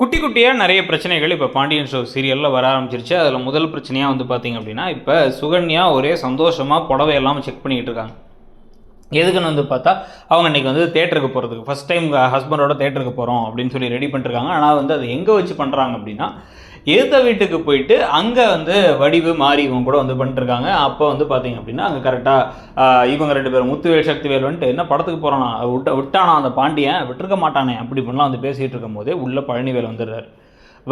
குட்டி குட்டியாக நிறைய பிரச்சனைகள் இப்போ பாண்டியன் ஷோ சீரியலில் வர ஆரம்பிச்சிருச்சு. அதில் முதல் பிரச்சனையாக வந்து பார்த்தீங்க அப்படின்னா இப்போ சுகன்யா ஒரே சந்தோஷமாக புடவையெல்லாம் செக் பண்ணிக்கிட்டு இருக்காங்க. எதுக்குன்னு வந்து பார்த்தா அவங்க இன்றைக்கி வந்து தேட்டருக்கு போகிறதுக்கு ஃபஸ்ட் டைம் ஹஸ்பண்டோட தேட்டருக்கு போகிறோம் அப்படின்னு சொல்லி ரெடி பண்ணிருக்காங்க ஆனால் வந்து அதை எங்கே வச்சு பண்ணுறாங்க அப்படின்னா எதிர்த்த வீட்டுக்கு போயிட்டு அங்கே வந்து வடிவு மாறி இவங்க கூட வந்து பண்ணிட்டுருக்காங்க. அப்போ வந்து பார்த்தீங்க அப்படின்னா அங்கே கரெக்டாக இவங்க ரெண்டு பேரும் முத்துவேல் சக்திவேல் வந்துட்டு என்ன படத்துக்கு போகிறானா விட்ட விட்டானா அந்த பாண்டியன்? விட்டுருக்க மாட்டானே? அப்படி இப்படிலாம் வந்து பேசிகிட்டு இருக்கும் போதே உள்ளே பழனிவேல் வந்துடுறாரு.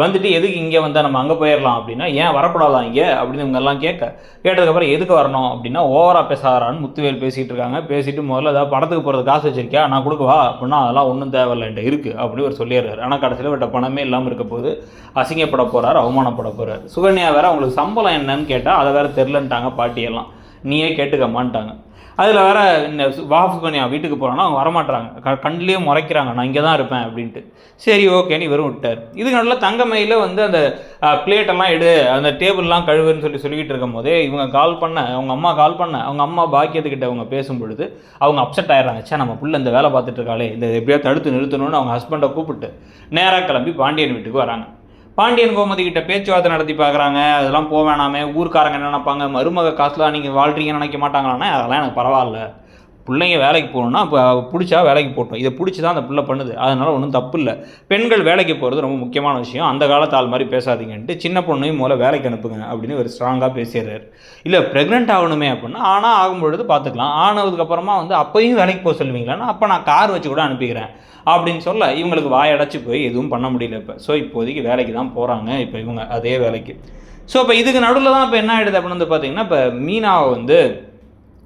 வந்துட்டு எதுக்கு இங்கே வந்தால் நம்ம அங்கே போயிடலாம் அப்படின்னா ஏன் வரக்கூடாதா இங்கே? அப்படின்னு இவங்கெல்லாம் கேட்க கேட்டதுக்கப்புறம் எதுக்கு வரணும் அப்படின்னா ஓவராக பேசாரான்னு முத்துவேல் பேசிகிட்டு இருக்காங்க. பேசிட்டு முதல்ல ஏதாவது படத்துக்கு போகிறது காசு வச்சிருக்கியா? நான் கொடுக்கவா? அப்படின்னா அதெல்லாம் ஒன்றும் தேவையில்லைன்ட்டு இருக்குது அப்படின்னு ஒரு சொல்லிடுறாரு. ஆனால் கடைசியில் விட்ட பணமே இல்லாமல் இருக்க போது அசிங்கப்பட போகிறார் அவமானப்பட போகிறார் சுகன்யா வேறு அவங்களுக்கு சம்பளம் என்னன்னு கேட்டால் அதை வேறு தெரிலன்ட்டாங்க பாட்டியெல்லாம். நீயே கேட்டுக்கமான்ட்டாங்க அதில் வேற இந்த வா சுகன்யா வீட்டுக்கு போகிறோன்னா அவங்க வரமாட்டாங்க க கண்ணிலேயே முறைக்கிறாங்க. நான் இங்கே தான் இருப்பேன் அப்படின்ட்டு. சரி ஓகேன்னு இவரும் விட்டார் இதுக்கு நல்லா தங்கமையில் வந்து அந்த பிளேட்டெல்லாம் எடு அந்த டேபிள்லாம் கழுவுன்னு சொல்லி சொல்லிக்கிட்டு இருக்கும் போதே இவங்க கால் பண்ண அவங்க அம்மா கால் பண்ண அவங்க அம்மா பாக்கியத்துக்கிட்ட அவங்க பேசும் பொழுது அவங்க அப்செட் ஆயிடுறாங்க. சே நம்ம புள்ள இந்த வேலை பார்த்துட்டு இருக்காளே. இந்த எப்படியா தடுத்து நிறுத்தணும்னு அவங்க ஹஸ்பண்டை கூப்பிட்டு நேராக கிளம்பி பாண்டியன் வீட்டுக்கு வராங்க. பாண்டியன் கோமதி கிட்ட பேச்சுவார்த்தை நடத்தி பார்க்குறாங்க. அதெல்லாம் போக வேணாமே. ஊர்க்காரங்க என்ன நினைப்பாங்க? மருமக காசுலாம் நீங்கள் வாழ்றீங்கன்னு நினைக்க மாட்டாங்களாண்ணே? அதெல்லாம் எனக்கு பரவாயில்ல. பிள்ளைங்க வேலைக்கு போகணுன்னா இப்போ பிடிச்சா வேலைக்கு போட்டோம். இதை பிடிச்சி தான் அந்த பிள்ளை பண்ணுது. அதனால் ஒன்றும் தப்பு இல்லை. பெண்கள் வேலைக்கு போகிறது ரொம்ப முக்கியமான விஷயம். அந்த காலத்து ஆள் மாதிரி பேசாதீங்கன்ட்டு சின்ன பொண்ணையும் முதல்ல வேலைக்கு அனுப்புங்க அப்படின்னு ஒரு ஸ்ட்ராங்காக பேசிடுறாரு. இல்லை ப்ரெக்னென்ட் ஆகணுமே அப்படின்னா ஆனால் ஆகும்பொழுது பார்த்துக்கலாம். ஆனதுக்கப்புறமா வந்து அப்போயும் வேலைக்கு போக சொல்லுவீங்களான்னா அப்போ நான் கார் வச்சு கூட அனுப்பிக்கிறேன் அப்படின்னு சொல்ல இவங்களுக்கு வாயடைச்சு போய் எதுவும் பண்ண முடியல இப்போ. ஸோ இப்போதைக்கு வேலைக்கு தான் போகிறாங்க இப்போ இவங்க அதே வேலைக்கு. ஸோ இப்போ இதுக்கு நடுவில் தான் இப்போ என்ன ஆகிடுது அப்படின்னு வந்து பார்த்தீங்கன்னா இப்போ மீனாவை வந்து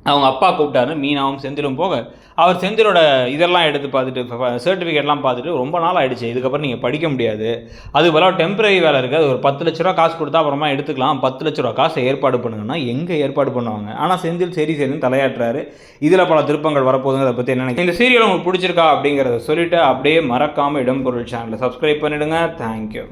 அவங்க அப்பா கூப்பிட்டாரு மீனாவும் செந்திலும் போக. அவர் செந்திலோட இதெல்லாம் எடுத்து பார்த்துட்டு சர்டிஃபிகேட்லாம் பார்த்துட்டு ரொம்ப நாள் ஆகிடுச்சு இதுக்கப்புறம் நீங்கள் படிக்க முடியாது. அது போல டெம்பரரி வேலை இருக்குது அது ஒரு பத்து லட்ச ரூபா காசு கொடுத்தா அப்புறமா எடுத்துக்கலாம். பத்து லட்ச ரூபா காசை ஏற்பாடு பண்ணுங்கன்னா எங்கே ஏற்பாடு பண்ணுவாங்க? ஆனால் செந்தில் சரி சரின்னு தலையாட்டுறாரு. இதில் பல திருப்பங்கள் வரப்போகுதுங்கிறத பற்றி என்ன இந்த சீரியல் உங்களுக்கு பிடிச்சிருக்கா அப்படிங்கிறத சொல்லிவிட்டு அப்படியே மறக்காமல் இடம்பொருள் சேனலை சப்ஸ்கிரைப் பண்ணிவிடுங்க தேங்க்யூ